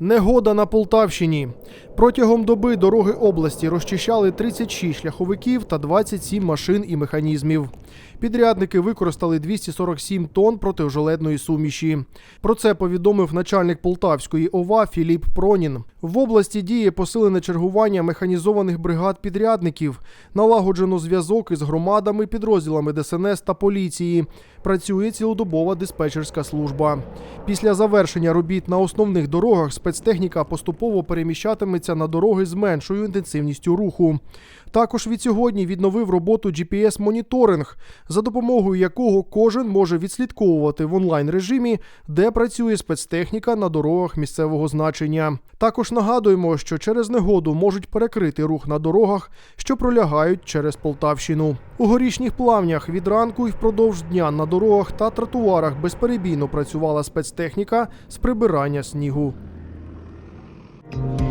Негода на Полтавщині. Протягом доби дороги області розчищали 36 шляховиків та 27 машин і механізмів. Підрядники використали 247 тонн протижоледної суміші. Про це повідомив начальник Полтавської ОВА Філіп Пронін. В області діє посилене чергування механізованих бригад підрядників, налагоджено зв'язок із громадами, підрозділами ДСНС та поліції. Працює цілодобова диспетчерська служба. Після завершення робіт на основних дорогах спецтехніка поступово переміщатиметься на дороги з меншою інтенсивністю руху. Також від сьогодні відновив роботу GPS-моніторинг, за допомогою якого кожен може відслідковувати в онлайн режимі, де працює спецтехніка на дорогах місцевого значення. Також нагадуємо, що через негоду можуть перекрити рух на дорогах, що пролягають через Полтавщину. У горішніх плавнях від ранку і впродовж дня на дорогах та тротуарах безперебійно працювала спецтехніка з прибирання снігу. Bye.